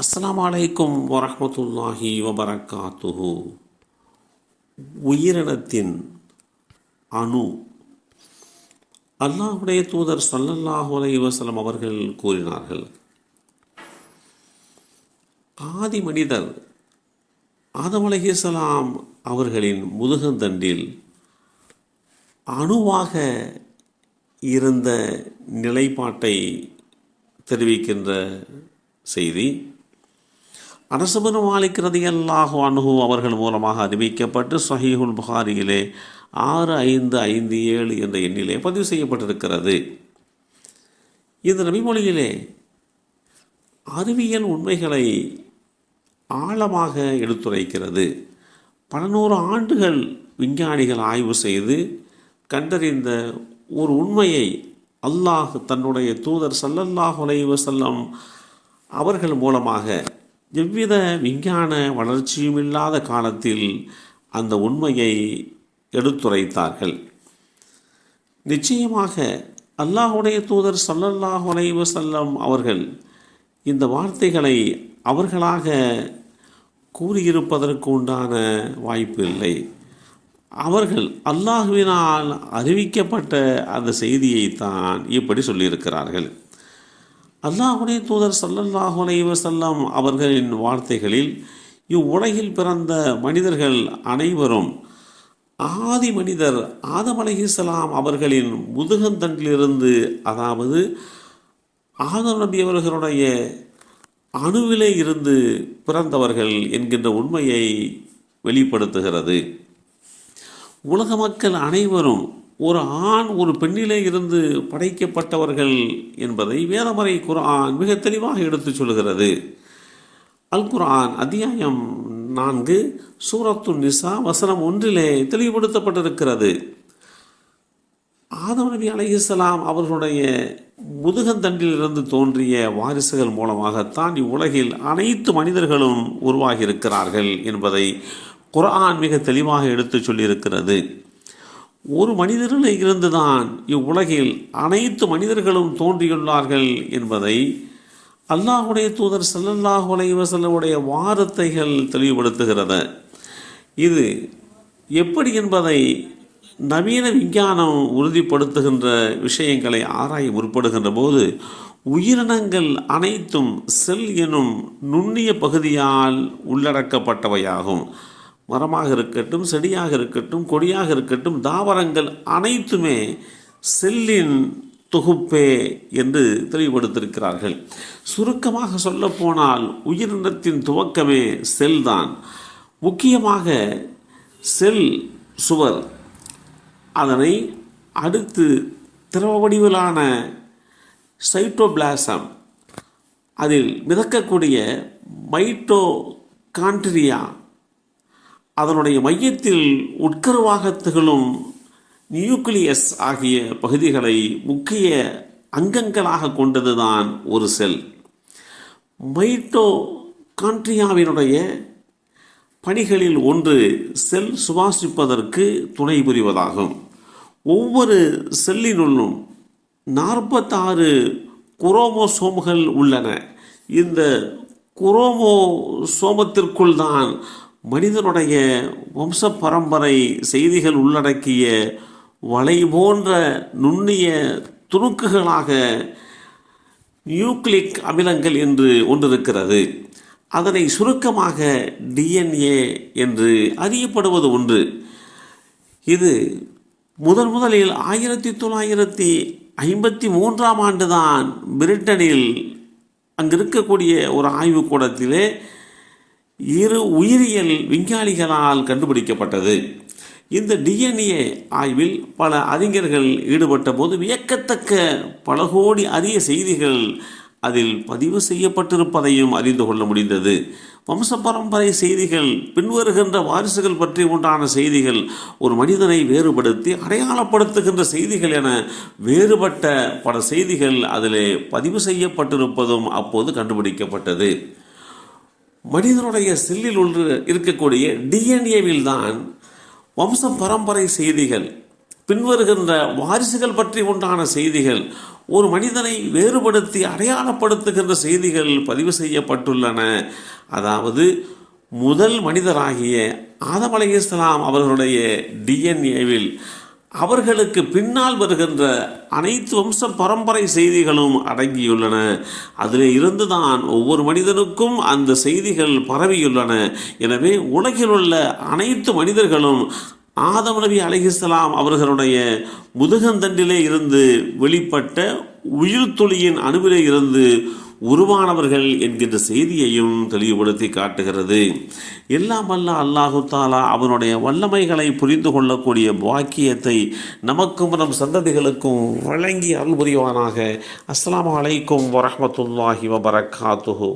அஸ்லாம் அலைக்கும் வரமத்துல்லாஹி வபரகாத்துஹு. உயிரினத்தின் அணு. அல்லாஹுடைய தூதர் சல்லல்லாஹு அலைஹி அவர்கள் கூறினார்கள் ஆதி மனிதர் ஆதம் அவர்களின் முதுகந்தண்டில் அணுவாக இருந்த நிலைப்பாட்டை தெரிவிக்கின்ற செய்தி அனசபனு மாலிக் ரதியல்லாஹு அனுகு அவர்கள் மூலமாக அறிவிக்கப்பட்டு சஹீஹுல் புகாரியிலே ஆறு ஐந்து ஐந்து ஏழு என்ற எண்ணிலே பதிவு செய்யப்பட்டிருக்கிறது. இந்த நபிமொழியிலே அறிவியல் உண்மைகளை ஆழமாக எடுத்துரைக்கிறது. பல நூறு ஆண்டுகள் விஞ்ஞானிகள் ஆய்வு செய்து கண்டறிந்த ஒரு உண்மையை அல்லாஹ் தன்னுடைய தூதர் சல்லல்லாஹ் செல்லம் அவர்கள் மூலமாக எவ்வித விஞ்ஞான வளர்ச்சியும் இல்லாத காலத்தில் அந்த உண்மையை எடுத்துரைத்தார்கள். நிச்சயமாக அல்லாஹுடைய தூதர் சல்லல்லாஹ் செல்லம் அவர்கள் இந்த வார்த்தைகளை அவர்களாக கூறியிருப்பதற்கு உண்டான வாய்ப்பு இல்லை. அவர்கள் அல்லாஹுவினால் அறிவிக்கப்பட்ட அந்த செய்தியை தான் இப்படி சொல்லியிருக்கிறார்கள். அல்லாஹுடைய தூதர் சல்லல்லாஹு அலைஹி வஸல்லம் அவர்களின் வார்த்தைகளில் இவ்வுலகில் பிறந்த மனிதர்கள் அனைவரும் ஆதி மனிதர் ஆதம் அலைஹிஸ்ஸலாம் அவர்களின் முதுகந்தண்டிலிருந்து அதாவது ஆதம் நபி அவர்களுடைய அணுவிலே இருந்து பிறந்தவர்கள் என்கின்ற உண்மையை வெளிப்படுத்துகிறது. உலக மக்கள் அனைவரும் ஒரு ஆண் ஒரு பெண்ணிலே இருந்து படைக்கப்பட்டவர்கள் என்பதை வேதமறை குர்ஆன் மிக தெளிவாக எடுத்துச் சொல்கிறது அல் குர்ஆன் அத்தியாயம் நான்கு சூரத்து நிசா வசனம் ஒன்றிலே தெளிவுபடுத்தப்பட்டிருக்கிறது. ஆதம் நபி அலைஹிஸ்ஸலாம் அவர்களுடைய முதுகந்தண்டிலிருந்து தோன்றிய வாரிசுகள் மூலமாகத்தான் இவ்வுலகில் அனைத்து மனிதர்களும் உருவாகியிருக்கிறார்கள் என்பதை குர்ஆன் மிக தெளிவாக எடுத்துச் சொல்லியிருக்கிறது. ஒரு மனிதரில் இருந்துதான் இவ்வுலகில் அனைத்து மனிதர்களும் தோன்றியுள்ளார்கள் என்பதை அல்லாஹுடைய தூதர் சல்லல்லாஹு அலைஹி வார்த்தைகள் தெளிவுபடுத்துகிறது. இது எப்படி என்பதை நவீன விஞ்ஞானம் உறுதிப்படுத்துகின்ற விஷயங்களை ஆராய முற்படுகின்ற போது உயிரினங்கள் அனைத்தும் செல் எனும் நுண்ணிய பகுதியால் உள்ளடக்கப்பட்டவையாகும். மரமாக இருக்கட்டும் செடியாக இருக்கட்டும் கொடியாக இருக்கட்டும் தாவரங்கள் அனைத்துமே செல்லின் தொகுப்பே என்று தெளிவுபடுத்திருக்கிறார்கள். சுருக்கமாக சொல்லப்போனால் உயிரினத்தின் துவக்கமே செல் தான் முக்கியமாக செல் சுவர். அதனை அடுத்து திரவ வடிவிலான சைட்டோபிளாசம் அதில் மிதக்கக்கூடிய மைட்டோ கான்ட்ரியா அதனுடைய மையத்தில் உட்கருவாக திகழும் நியூக்ளியஸ் ஆகிய பகுதிகளை முக்கிய அங்கங்களாக கொண்டதுதான் ஒரு செல். மைட்டோ கான்ட்ரியாவினுடைய பணிகளில் ஒன்று செல் சுவாசிப்பதற்கு துணை புரிவதாகும். ஒவ்வொரு செல்லினுள்ளும் நாற்பத்தாறு குரோமோசோம்கள் உள்ளன. இந்த குரோமோசோமத்திற்குள் தான் மனிதனுடைய வம்ச பரம்பரை செய்திகள் உள்ளடக்கிய வலை போன்ற நுண்ணிய துணுக்குகளாக நியூக்ளிக் அமிலங்கள் என்று ஒன்று இருக்கிறது அதனை சுருக்கமாக டிஎன்ஏ என்று அறியப்படுவது ஒன்று. இது முதன் முதலில் ஆயிரத்தி தொள்ளாயிரத்தி ஐம்பத்தி மூன்றாம் ஆண்டுதான் பிரிட்டனில் அங்கு இருக்கக்கூடிய ஒரு ஆய்வுக்கூடத்திலே இரு உயிரியல் விஞ்ஞானிகளால் கண்டுபிடிக்கப்பட்டது. இந்த டிஎன்ஏ ஆய்வில் பல அறிஞர்கள் ஈடுபட்ட போது வியக்கத்தக்க பல கோடி அரிய செய்திகள் அதில் பதிவு செய்யப்பட்டிருப்பதையும் அறிந்து கொள்ள முடிந்தது. வம்ச பரம்பரை செய்திகள் பின்வருகின்ற வாரிசுகள் பற்றி உண்டான செய்திகள் ஒரு மனிதனை வேறுபடுத்தி அடையாளப்படுத்துகின்ற செய்திகள் என வேறுபட்ட பல செய்திகள் அதிலே பதிவு செய்யப்பட்டிருப்பதும் அப்போது கண்டுபிடிக்கப்பட்டது. மனிதனுடைய செல்லில் ஒன்று இருக்கக்கூடிய டிஎன்ஏவில் தான் வம்ச பரம்பரை செய்திகள் பின்வருகின்ற வாரிசுகள் பற்றி உண்டான செய்திகள் ஒரு மனிதனை வேறுபடுத்தி அடையாளப்படுத்துகின்ற செய்திகள் பதிவு செய்யப்பட்டுள்ளன. அதாவது முதல் மனிதராகிய ஆதம் அலைஹிஸ்ஸலாம் அவர்களுடைய டிஎன்ஏவில் அவர்களுக்கு பின்னால் வருகின்ற அனைத்து வம்ச பரம்பரை செய்திகளும் அடங்கியுள்ளன. அதில் இருந்துதான் ஒவ்வொரு மனிதனுக்கும் அந்த செய்திகள் பரவியுள்ளன. எனவே உலகில் உள்ள அனைத்து மனிதர்களும் ஆதம் நபி அலைஹிஸ்ஸலாம் அவர்களுடைய முதுகந்தண்டிலே இருந்து வெளிப்பட்ட உயிர் துளியின் அணுவிலே இருந்து உருவானவர்கள் என்கின்ற செய்தியையும் தெளிவுபடுத்தி காட்டுகிறது. எல்லாம் வல்ல அல்லாஹு தாலா அவனுடைய வல்லமைகளை புரிந்து கொள்ளக்கூடிய பாக்கியத்தை நமக்கும் நம் சந்ததிகளுக்கும் வழங்கி அருள் புரிவானாக. அஸ்ஸலாமு அலைக்கும் வரமத்துல்லாஹி வபரகாத்துஹு.